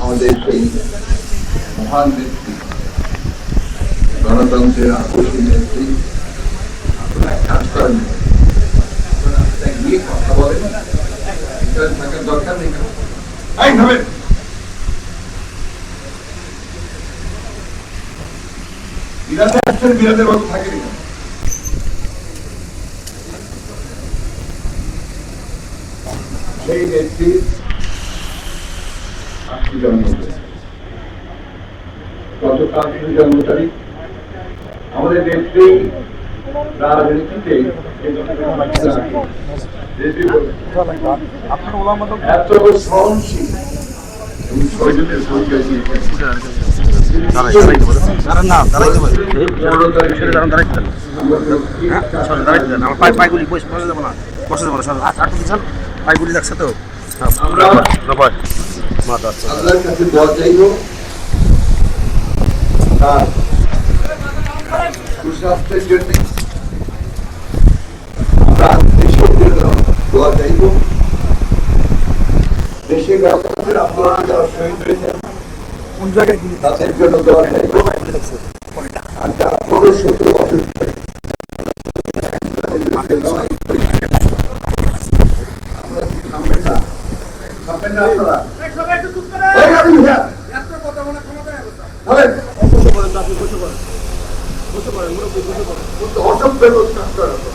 আমাদের সেই মহান নেত্রী গণতন্ত্রের আকর্ষী নেত্রী আপনারা কাজ করেন দরকার নেই এই ভাবে বিরাটে আসছেন বিরাটের মতো থাকেনি সেই নেত্রীর আজকে জন্ম গতকাল ছিল জন্ম তারিখ। আমাদের নেত্রী রাজনীতিতে এত সহনশীল। দাঁড়াইতে পারে পনেরো তারিখে সেটা দাঁড়ান দাঁড়াইতে দেন আমাদের হ্যাঁ আমার পাই পাইগুলি বসে বসে যাব না। বসে যাব না সরে আট আট দিচ্ছেন পাইগুলি লাগছে তো? আল্লাহর কাছে দোয়া চাইব? তার সুস্বাস্থ্যের জন্য। আমরা দেশের জন্য দোয়া চাইব। দেশের গণতন্ত্রের আন্দোলনে যারা শহীদ হয়েছেন কোন জায়গায় তাদের জন্য দোয়া চাইব। আর যারা কোনো সত্য অসুস্থ আপনারা কি থামবেন না থামবেন না আপনারা ওই আপনি হ্যাঁ বলেন। অসভ্য অনুষ্ঠান করা। হলো।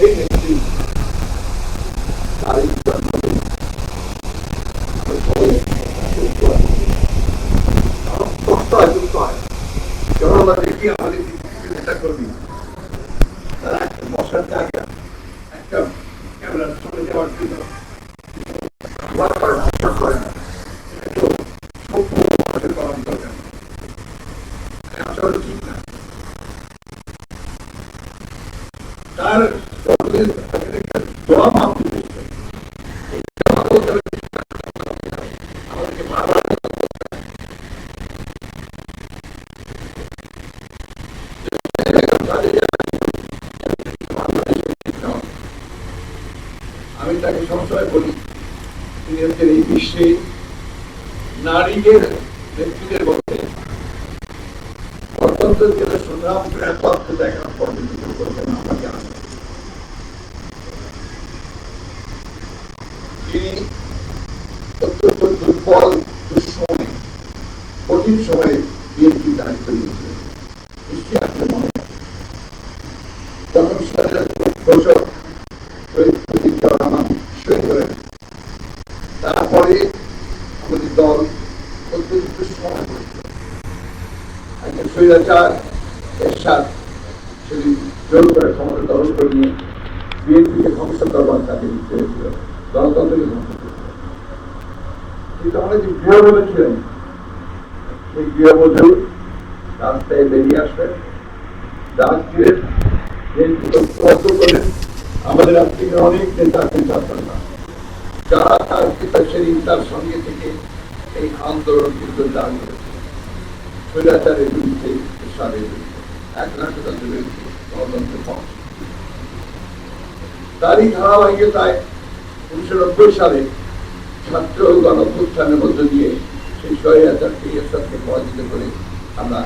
এই ব্যক্তি তারই জন্মদিন। আমি সবাই সুস্থ আছি। আমার কষ্ট হয়, দুঃখ হয়। যখন আমরা দেখি আমাদের পৃথিবীর নেতা কর্মী, তারা একটা একটা ক্যামেরার সামনে যাওয়ার জন্য বারবার ভাষণ করে না। একটু সভ্য ভাষণ পালন করবেন। আসলে ঠিক না। তার জন্মদিন দোয়া মাহফিল করতে। এই দোয়া বলতে হবে, আমাদেরকে বারবার আমি তাকে সবসময় বলি তিনি হচ্ছেন এই বিশ্বে নারীদের নেতৃত্বের মধ্যে অত্যন্ত সরকার ঘোষক শহীদ প্রদীপ রহমান শহীদ হলেন তারপরে আমাদের দল অত্যন্ত করেছিল একজন স্বৈরাচার, এরশাদ জোর করে ক্ষমতা দখল করে নিয়ে বিএনপিকে ধ্বংস করবার তাকে দিতে হয়েছিল। গণতন্ত্রকে ধ্বংস কিন্তু আমরা যে গৃহবধূ সেই গৃহবধূ রাস্তায় বেরিয়ে আসবেন রাজগীরের ঐক্যবদ্ধ করেন আমাদের আজকে অনেক নেতা নেতা না যারা তার পিতা সেদিন তার সঙ্গে থেকে এই আন্দোলন কিন্তু দাঁড়িয়েছে স্বৈরাচারের বিরুদ্ধে সারের বিরুদ্ধে, এক নাটকের বিরুদ্ধে গণতন্ত্রের পক্ষে তারই ধারাবাহিকতায় উনিশশো নব্বই সালে ছাত্র গণপ্রস্থানের মধ্য দিয়ে সেই স্বৈরাচারকে এরশাদকে পরাজিত করে আমরা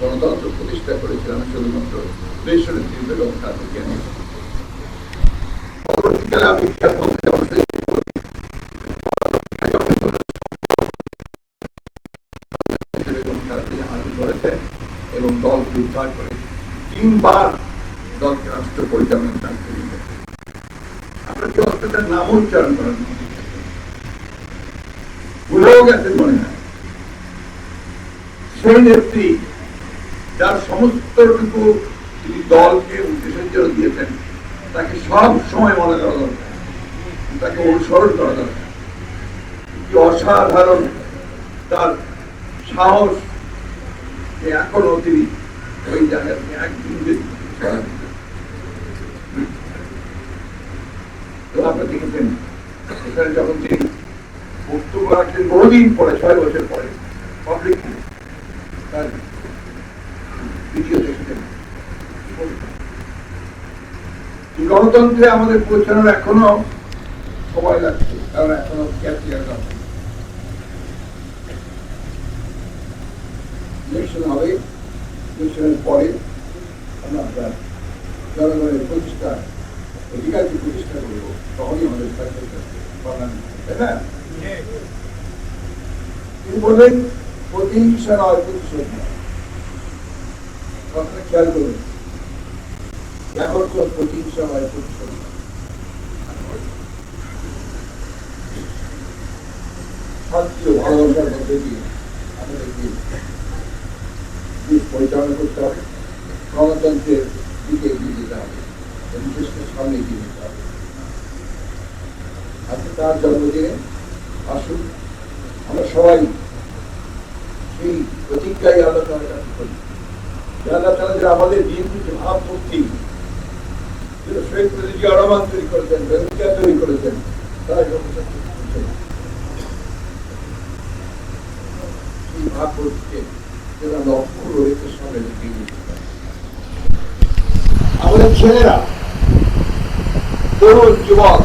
গণতন্ত্র প্রতিষ্ঠা করেছিলাম শুধুমাত্র দেশ বেগম খালেদা পরবর্তীকালে আমি খেয়াল দলকে উদ্ধার করে তিনবার দলকে রাষ্ট্র পরিচালনার দায়িত্ব আপনাদের নাম উচ্চারণ করেন? না। ভুলেও গেছেন মনে হয়। সেই নেত্রী যার সমস্তটুকু তিনি দলকে উদ্দেশ্যের জন্য দিয়েছেন, তাকে সব সময় মনে করা দরকার। তাকে অনুসরণ করা দরকার। কি অসাধারণ তার সাহস এখনও তিনি ওই একদিন আপনারা দেখেছেন, এখানে যখন তিনি বক্তব্য পরে, ছয় বছর পরে ভিডিও দেখছেন গণতন্ত্রে আমাদের পৌঁছানোর এখনও সময় লাগছে, কারণ এখনও ক্যাপিয়ার দরকার। ইলেকশন হবে ইলেকশনের পরে আপনার জনগণের প্রতিষ্ঠা, অধিকারকে প্রতিষ্ঠা করব। তখনই আমাদের তাই তিনি বললেন, প্রতিহিংসা নয়, প্রতিশোধ নয়। কথাটা খেয়াল করুন, এখন তো প্রতিহিংসা হয় প্রতিশোধ নয়। শান্তি ও ভালোবাসার মধ্যে দিয়ে আমাদেরকে পরিচালনা করতে হবে। গণতন্ত্রের দিকে এগিয়ে যেতে হবে। এবং দেশকে সামনে এগিয়ে যেতে হবে। আজকে তার জন্মদিনে আসুন, আমরা সবাই সেই প্রতিজ্ঞায় আল্লাহ কাছে করি। আল্লাহ তাআলা যে আমাদের বিএনপিকে ভাবমূর্তি শহীদ প্রতিজি রহমান তৈরি করেছেন বেরুজিয়া তৈরি করেছেন, তারা সেই ভাবমূর্তিকে আমাদের ছেলেরা তরুণ যুবক